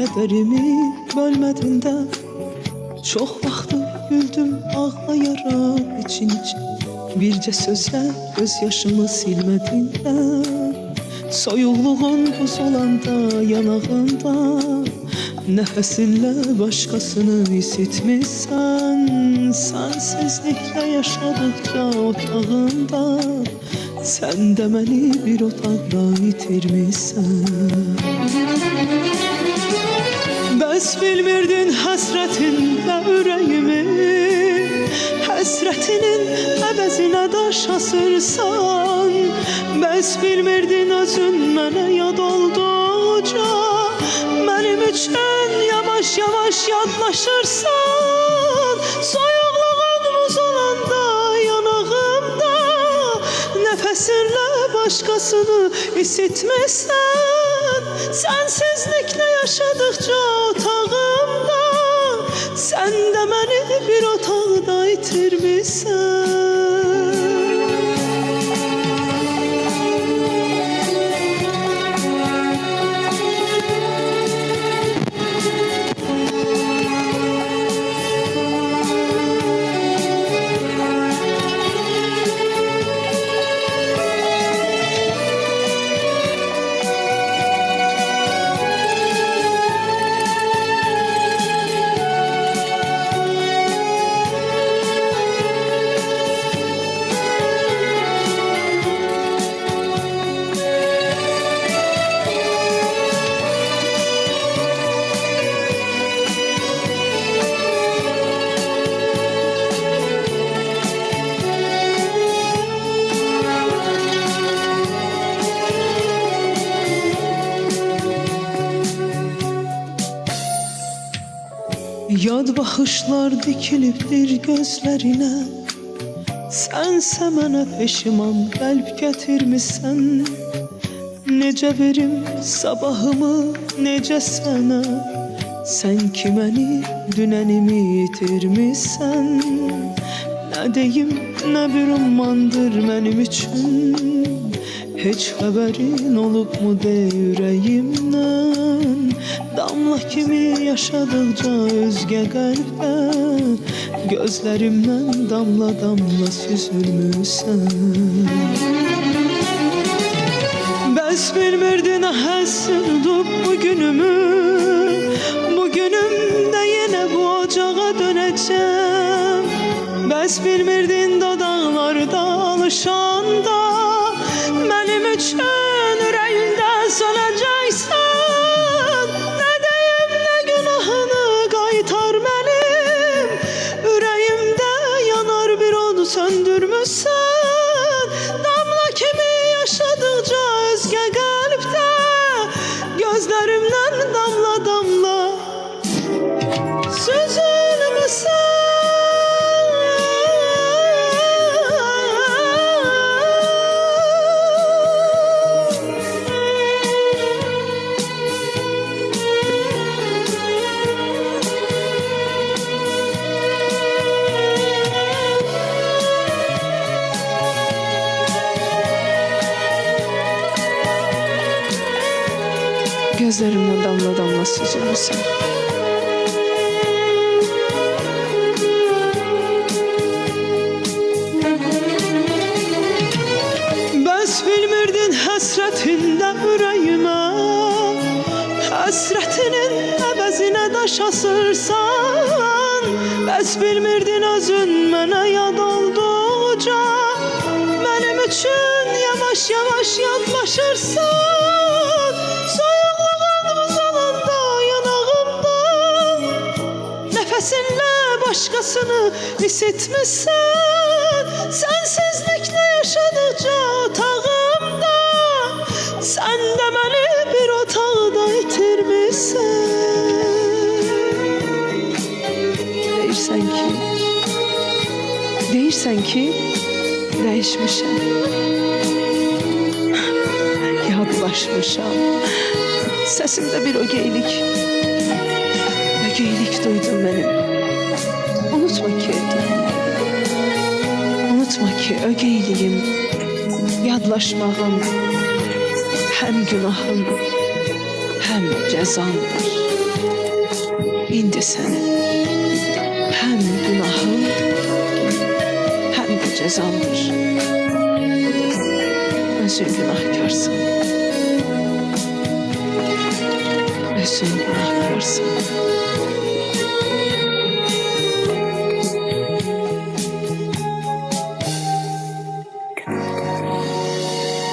kederimi bölmedin de Çok vakti güldüm ağlayarak için için Birce sözler gözyaşımı silmedin de Soyuqluğun buz olanda yanağında. Nefesinle başkasını isitmişsen Sensizlikle yaşadıkça otağında Sen de beni bir otaqda itirmişsən bilmirdin həsrətinlə ürəyimi Həsrətinin əvəzinə daşasırsan Bəs bilmirdin özün mənə yad olduqca Mənim üçün yavaş yavaş yadlaşırsan. Soyuqluğun buz olanda yanağımda. Nefesinle başkasını isitmişsen Sensizlikle yaşadıkça otağda Yad baxışlar dikilibdir gözlərinə Sənsə mənə peşiman qəlb gətirmisən Necə verim sabahımı necə sənə Sən ki məni dünənimi itirmisən Nə deyim nə bir ummandır mənim üçün Heç xəbərin olubmu de ürəyimdən Damla kimi yaşadıkça özgə qəlbə Gözlərimdən damla damla süzülmüsən Bəs bilmirdin həsr tutub bugünümü Bugünümdə yenə bu ocağa dönəcəm Bəs bilmirdin dodaqlarda alışanda Mənim üçün Gözlerimden damla damla süzülmüşsən Bəs bilmirdin həsrətində ürəyimə Həsrətinin əvəzinə daş asırsan. Bəs bilmirdin özün mənə yad olduqca Mənim üçün yavaş yavaş yadlaşırsan başkasını isitmişsen Sensizlikle yaşadıkça otağımda Sen de beni bir otağda itirmişsen Deyirsən ki Deyirsən ki Dəyişmişəm Yadlaşmışam Səsimdə bir ögeylik Ögeylik duydum benim Unutma ki Unutma ki ögeyliyim Yadlaşmağım Hem günahım Hem cezamdır İndi senin hem günahın hem de cezandır. Özün günahkarsın. Özün günahkarsın.